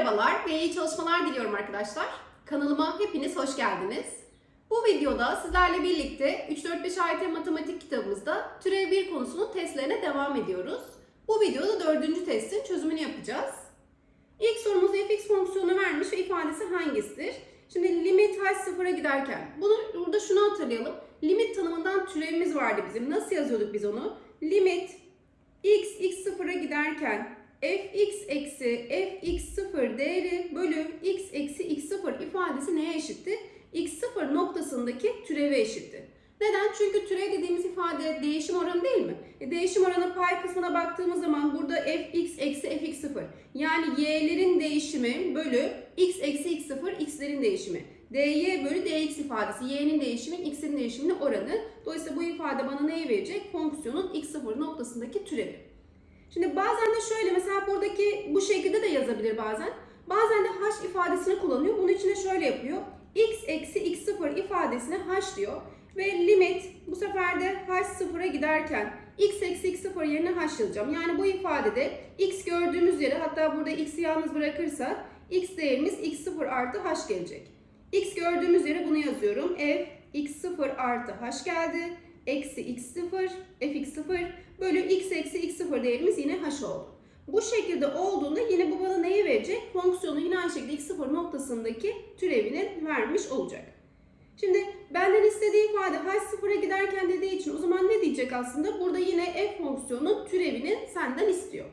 Merhabalar ve iyi çalışmalar diliyorum arkadaşlar. Kanalıma hepiniz hoş geldiniz. Bu videoda sizlerle birlikte 3-4-5 AYT matematik kitabımızda türev 1 konusunun testlerine devam ediyoruz. Bu videoda dördüncü testin çözümünü yapacağız. İlk sorumuz fx fonksiyonu vermiş ve ifadesi hangisidir? Şimdi limit h sıfıra giderken, bunu burada şunu hatırlayalım. Limit tanımından türevimiz vardı bizim. Nasıl yazıyorduk biz onu? Limit x x sıfıra giderken fx eksi fx sıfır değeri bölü x eksi x sıfır ifadesi neye eşitti? x sıfır noktasındaki türeve eşitti. Neden? Çünkü türev dediğimiz ifade değişim oranı değil mi? E, değişim oranı pay kısmına baktığımız zaman burada fx eksi fx sıfır. Yani y'lerin değişimi bölü x eksi x sıfır x'lerin değişimi. dy bölü dx ifadesi y'nin değişimi x'in değişiminin oranı. Dolayısıyla bu ifade bana neyi verecek? Fonksiyonun x sıfır noktasındaki türevi. Şimdi bazen de şöyle mesela buradaki bu şekilde de yazabilir bazen. Bazen de h ifadesini kullanıyor. Bunun için de şöyle yapıyor. x eksi x sıfır ifadesine h diyor. Ve limit bu sefer de h sıfıra giderken x eksi x sıfır yerine h yazacağım. Yani bu ifadede x gördüğümüz yere hatta burada x'i yalnız bırakırsak x değerimiz x sıfır artı h gelecek. x gördüğümüz yere bunu yazıyorum. f x sıfır artı h geldi. Eksi x sıfır fx sıfır bölü x eksi x sıfır değerimiz yine h oldu. Bu şekilde olduğunda yine bu bana neyi verecek? Fonksiyonu yine aynı şekilde x sıfır noktasındaki türevini vermiş olacak. Şimdi benden istediği ifade h sıfıra giderken dediği için o zaman ne diyecek aslında? Burada yine f fonksiyonunun türevini senden istiyor.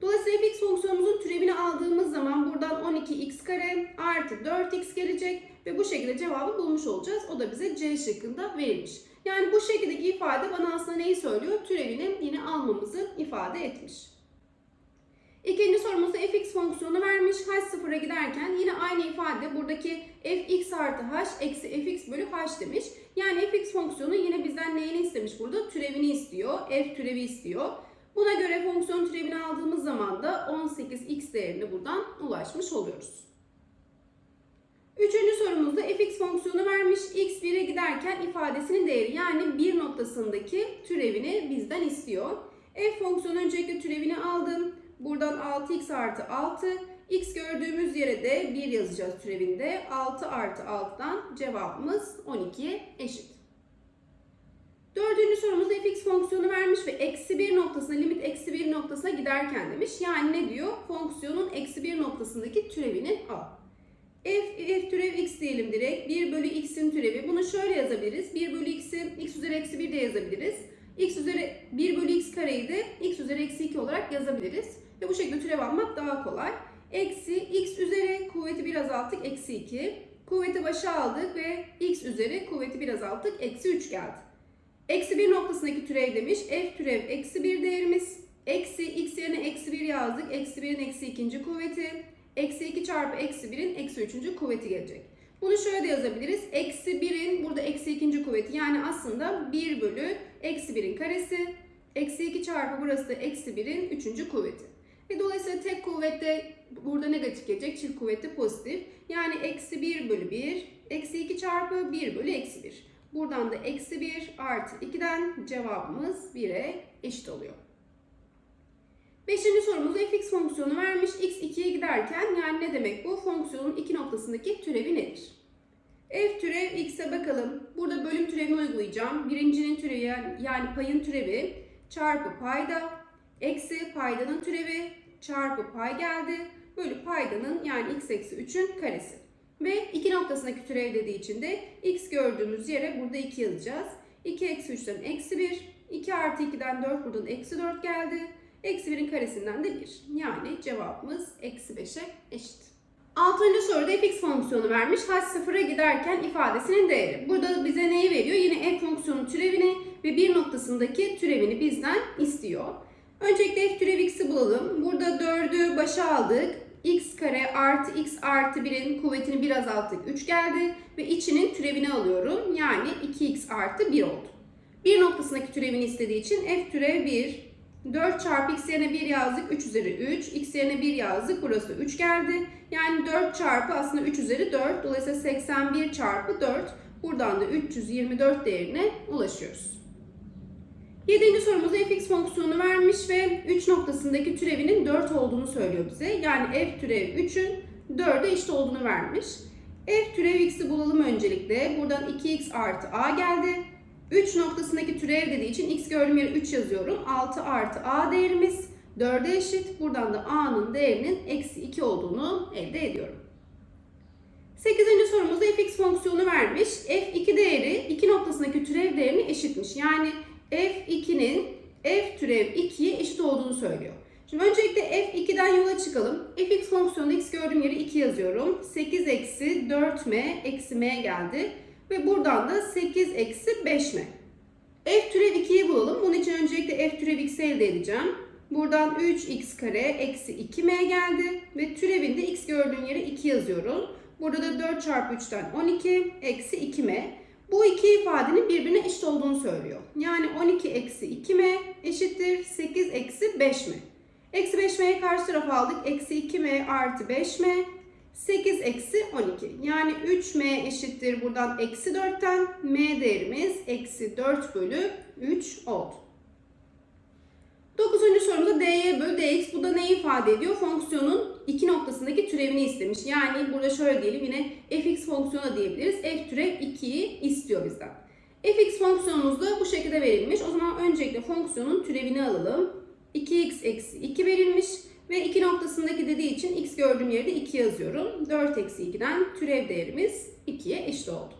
Dolayısıyla fx fonksiyonumuzun türevini aldığımız zaman buradan 12x kare artı 4x gelecek ve bu şekilde cevabı bulmuş olacağız. O da bize C şıkkında verilmiş. Yani bu şekildeki ifade bana aslında neyi söylüyor? Türevini yine almamızı ifade etmiş. İkinci sorumuzda fx fonksiyonu vermiş. h sıfıra giderken yine aynı ifade buradaki fx artı h eksi fx bölü h demiş. Yani fx fonksiyonu yine bizden neyini istemiş burada? Türevini istiyor. f türevi istiyor. Buna göre fonksiyon türevini aldığımız zaman da 18x değerini buradan ulaşmış oluyoruz. Üçüncü sorumuzda fx fonksiyonu vermiş. x 1'e giderken ifadesinin değeri yani bir noktasındaki türevini bizden istiyor. f fonksiyonu öncelikle türevini aldım. Buradan 6x artı 6. x gördüğümüz yere de 1 yazacağız türevinde. 6 artı 6'dan cevabımız 12'ye eşit. Dördüncü sorumuzda fx fonksiyonu vermiş ve eksi 1 noktasına limit eksi 1 noktasına giderken demiş. Yani ne diyor? Fonksiyonun eksi 1 noktasındaki türevini al. F, f türev x diyelim direkt. 1 bölü x'in türevi. Bunu şöyle yazabiliriz. 1 bölü x'i x üzeri eksi 1 de yazabiliriz. x üzeri 1 bölü x kareyi de x üzeri eksi 2 olarak yazabiliriz. Ve bu şekilde türev almak daha kolay. Eksi x üzeri kuvveti bir azalttık eksi 2. Kuvveti başa aldık ve x üzeri kuvveti bir azalttık eksi 3 geldi. Eksi 1 noktasındaki türev demiş. F türev eksi 1 değerimiz. Eksi x yerine eksi 1 yazdık. Eksi 1'in eksi ikinci kuvveti. Eksi 2 çarpı eksi 1'in eksi üçüncü kuvveti gelecek. Bunu şöyle de yazabiliriz. Eksi 1'in burada eksi ikinci kuvveti yani aslında 1 bölü eksi 1'in karesi. Eksi 2 çarpı burası da eksi 1'in üçüncü kuvveti. Ve dolayısıyla tek kuvvette burada negatif gelecek. Çift kuvvette pozitif. Yani eksi 1 bölü 1. Eksi 2 çarpı 1 bölü eksi 1. Buradan da eksi 1 artı 2'den cevabımız 1'e eşit oluyor. Beşinci sorumuzda fx fonksiyonu vermiş. x 2'ye giderken yani ne demek bu? Fonksiyonun iki noktasındaki türevi nedir? f türev x'e bakalım. Burada bölüm türevini uygulayacağım. Birincinin türevi yani payın türevi çarpı payda eksi paydanın türevi çarpı pay geldi. Bölü paydanın yani x eksi 3'ün karesi. Ve iki noktasındaki türev dediği için de x gördüğümüz yere burada 2 yazacağız. 2 eksi 3'ten eksi 1. 2 artı 2'den 4 buradan eksi 4 geldi. Eksi 1'in karesinden de 1. Yani cevabımız eksi 5'e eşit. Altıncı soruda fx fonksiyonu vermiş. h sıfıra giderken ifadesinin değeri. Burada bize neyi veriyor? Yine f fonksiyonu türevini ve bir noktasındaki türevini bizden istiyor. Öncelikle f türev x'i bulalım. Burada 4'ü başa aldık. x kare artı x artı 1'in kuvvetini bir azalttık. 3 geldi. Ve içinin türevini alıyorum. Yani 2x artı 1 oldu. Bir noktasındaki türevini istediği için f türev 1 4 çarpı x yerine 1 yazdık. 3 üzeri 3. x yerine 1 yazdık. Burası da 3 geldi. Yani 4 çarpı aslında 3 üzeri 4. Dolayısıyla 81 çarpı 4. Buradan da 324 değerine ulaşıyoruz. Yedinci sorumuzda fx fonksiyonu vermiş ve 3 noktasındaki türevinin 4 olduğunu söylüyor bize. Yani f türev 3'ün 4'e eşit olduğunu vermiş. f türev x'i bulalım öncelikle. Buradan 2x artı a geldi. 3 noktasındaki türev dediği için x gördüğüm yere 3 yazıyorum. 6 artı a değerimiz 4'e eşit. Buradan da a'nın değerinin eksi 2 olduğunu elde ediyorum. 8. sorumuzda fx fonksiyonu vermiş. f2 değeri 2 noktasındaki türev değerine eşitmiş. Yani f2'nin f türev 2'ye eşit olduğunu söylüyor. Şimdi öncelikle f2'den yola çıkalım. fx fonksiyonunda x gördüğüm yere 2 yazıyorum. 8 eksi 4m eksi m geldi. Ve buradan da 8 eksi 5m. f türev 2'yi bulalım. Bunun için öncelikle f türev x'i elde edeceğim. Buradan 3x kare eksi 2m geldi. Ve türevinde x gördüğüm yere 2 yazıyorum. Burada da 4 çarpı 3'ten 12 eksi 2m. Bu iki ifadenin birbirine eşit olduğunu söylüyor. Yani 12 eksi 2m eşittir 8 eksi 5m. Eksi 5m'yi karşı tarafa aldık. Eksi 2m artı 5m. 8 eksi 12. Yani 3m eşittir buradan eksi 4'ten. m değerimiz eksi 4 bölü 3 oldu. Dokuzuncu sorumuzda dy bölü dx. Bu da ne ifade ediyor? Fonksiyonun iki noktasındaki türevini istemiş. Yani burada şöyle diyelim yine fx fonksiyonu diyebiliriz. f türev 2'yi istiyor bizden. fx fonksiyonumuz da bu şekilde verilmiş. O zaman öncelikle fonksiyonun türevini alalım. 2x eksi 2 verilmiş. Ve 2 noktasındaki dediği için x gördüğüm yerde 2 yazıyorum. 4 eksi 2'den türev değerimiz 2'ye eşit oldu.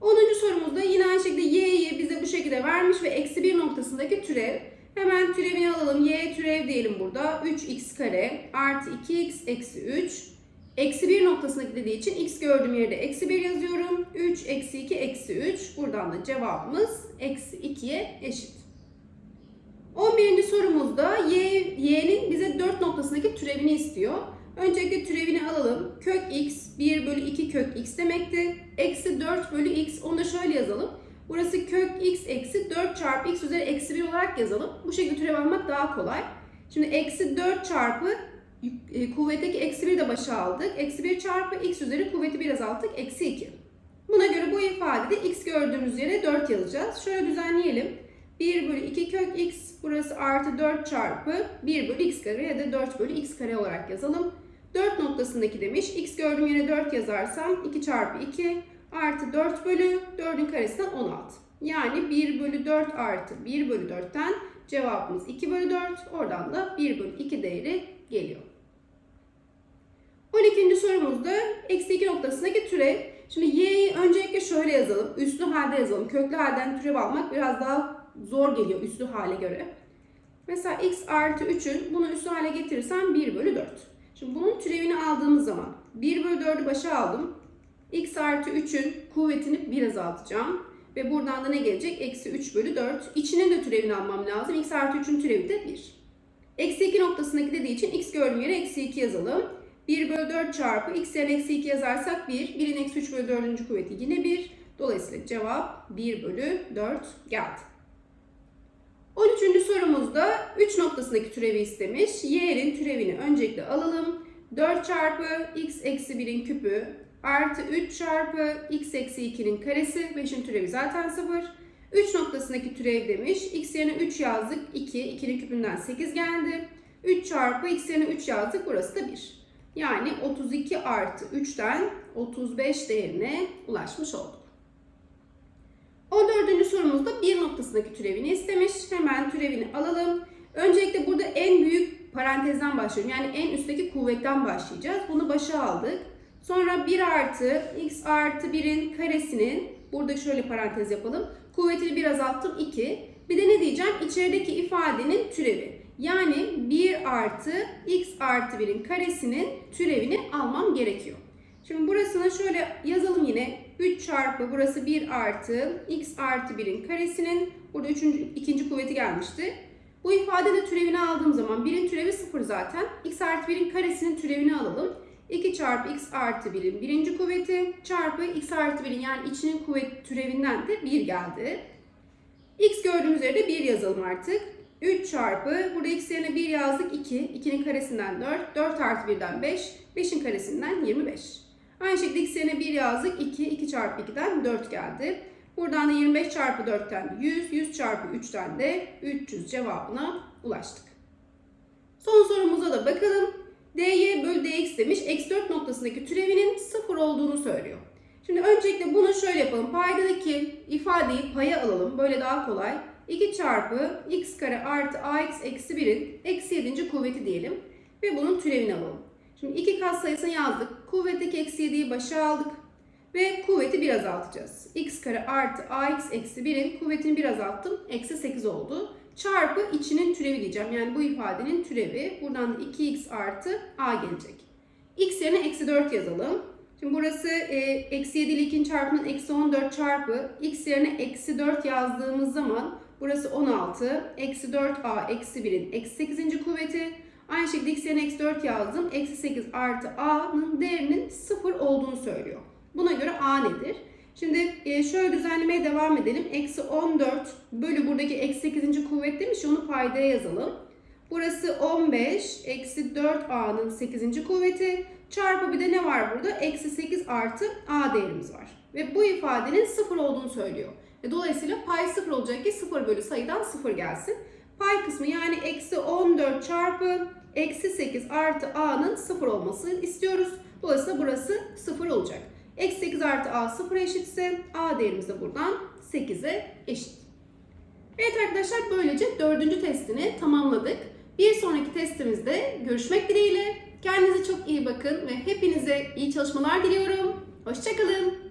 10. sorumuzda yine aynı şekilde y'yi bize bu şekilde vermiş ve eksi 1 noktasındaki türev. Hemen türevini alalım. Y türev diyelim burada. 3x kare artı 2x eksi 3. Eksi 1 noktasındaki dediği için x gördüğüm yerde eksi 1 yazıyorum. 3 eksi 2 eksi 3. Buradan da cevabımız eksi 2'ye eşit. 11. sorumuzda y, y'nin bize 4 noktasındaki türevini istiyor. Öncelikle türevini alalım. Kök x 1 bölü 2 kök x demekti. Eksi 4 bölü x onu da şöyle yazalım. Burası kök x eksi 4 çarpı x üzeri eksi 1 olarak yazalım. Bu şekilde türev almak daha kolay. Şimdi eksi 4 çarpı e, kuvvetteki eksi 1 de başa aldık. Eksi 1 çarpı x üzeri kuvveti 1 azalttık. Eksi 2. Buna göre bu ifadede x gördüğümüz yere 4 yazacağız. Şöyle düzenleyelim. 1 bölü 2 kök x burası artı 4 çarpı 1 bölü x kare ya da 4 bölü x kare olarak yazalım. 4 noktasındaki demiş. x gördüğüm yere 4 yazarsam 2 çarpı 2 artı 4 bölü 4'ün karesinden 16. Yani 1 bölü 4 artı 1 bölü 4'ten cevabımız 2 bölü 4. Oradan da 1 bölü 2 değeri geliyor. 12. sorumuzda eksi 2 noktasındaki türev. Şimdi y'yi öncelikle şöyle yazalım. Üslü halde yazalım. Köklü halden türev almak biraz daha zor geliyor üslü hale göre. Mesela x artı 3'ün bunu üslü hale getirirsem 1 bölü 4. Şimdi bunun türevini aldığımız zaman 1 bölü 4'ü başa aldım x artı 3'ün kuvvetini 1 azaltacağım. Ve buradan da ne gelecek? Eksi 3 bölü 4. İçinin de türevini almam lazım. x artı 3'ün türevi de 1. Eksi 2 noktasındaki dediği için x gördüğüm yere eksi 2 yazalım. 1 bölü 4 çarpı x yerine eksi 2 yazarsak 1. 1'in eksi 3 bölü 4. kuvveti yine 1. Dolayısıyla cevap 1 bölü 4 geldi. 13. sorumuzda 3 noktasındaki türevi istemiş. y'nin türevini öncelikle alalım. 4 çarpı x eksi 1'in küpü artı 3 çarpı x eksi 2'nin karesi. 5'in türevi zaten 0. 3 noktasındaki türev demiş. x yerine 3 yazdık. 2. 2'nin küpünden 8 geldi. 3 çarpı x yerine 3 yazdık. Burası da 1. Yani 32 artı 3'ten 35 değerine ulaşmış olduk. 14. sorumuzda 1 noktasındaki türevini istemiş. Hemen türevini alalım. Öncelikle burada en büyük parantezden başlıyorum. Yani en üstteki kuvvetten başlayacağız. Bunu başa aldık. Sonra 1 artı x artı 1'in karesinin burada şöyle parantez yapalım. Kuvvetini 1 azalttım 2. Bir de ne diyeceğim? İçerideki ifadenin türevi. Yani 1 artı x artı 1'in karesinin türevini almam gerekiyor. Şimdi burasına şöyle yazalım yine. 3 çarpı burası 1 artı x artı 1'in karesinin burada üçüncü, ikinci kuvveti gelmişti. Bu ifadede türevini aldığım zaman 1'in türevi 0 zaten. x artı 1'in karesinin türevini alalım. 2 çarpı x artı 1'in birinci kuvveti çarpı x artı 1'in yani içinin kuvvet türevinden de 1 geldi. x gördüğümüz yerde 1 yazalım artık. 3 çarpı burada x yerine 1 yazdık 2. 2'nin karesinden 4. 4 artı 1'den 5. 5'in karesinden 25. Aynı şekilde x yerine 1 yazdık 2. 2 çarpı 2'den 4 geldi. Buradan da 25 çarpı 4'ten 100, 100 çarpı 3'ten de 300 cevabına ulaştık. Son sorumuza da bakalım. dy bölü dx demiş. Eksi 4 noktasındaki türevinin 0 olduğunu söylüyor. Şimdi öncelikle bunu şöyle yapalım. Paydadaki ifadeyi paya alalım. Böyle daha kolay. 2 çarpı x kare artı ax eksi 1'in eksi 7. kuvveti diyelim. Ve bunun türevini alalım. Şimdi iki kat sayısını yazdık. Kuvvetteki eksi 7'yi başa aldık. Ve kuvveti bir azaltacağız. x kare artı ax eksi 1'in kuvvetini bir azalttım. Eksi 8 oldu. Çarpı içinin türevi diyeceğim. Yani bu ifadenin türevi. Buradan da 2x artı a gelecek. x yerine eksi 4 yazalım. Şimdi burası e, eksi 7 ile 2'nin çarpımının eksi 14 çarpı x yerine eksi 4 yazdığımız zaman burası 16. Eksi 4a eksi 1'in eksi 8. kuvveti. Aynı şekilde x yerine eksi 4 yazdım. Eksi 8 artı a'nın değerinin 0 olduğunu söylüyor. Buna göre a nedir? Şimdi e, şöyle düzenlemeye devam edelim. Eksi 14 bölü buradaki eksi 8. kuvvet demiş. Onu paydaya yazalım. Burası 15 eksi 4a'nın 8. kuvveti çarpı bir de ne var burada? Eksi 8 artı a değerimiz var. Ve bu ifadenin 0 olduğunu söylüyor. E, dolayısıyla pay 0 olacak ki 0 bölü sayıdan 0 gelsin. Pay kısmı yani eksi 14 çarpı eksi 8 artı a'nın 0 olmasını istiyoruz. Dolayısıyla burası 0 olacak. Eksi 8 artı a 0 eşitse a değerimiz de buradan 8'e eşit. Evet arkadaşlar böylece dördüncü testini tamamladık. Bir sonraki testimizde görüşmek dileğiyle. Kendinize çok iyi bakın ve hepinize iyi çalışmalar diliyorum. Hoşçakalın.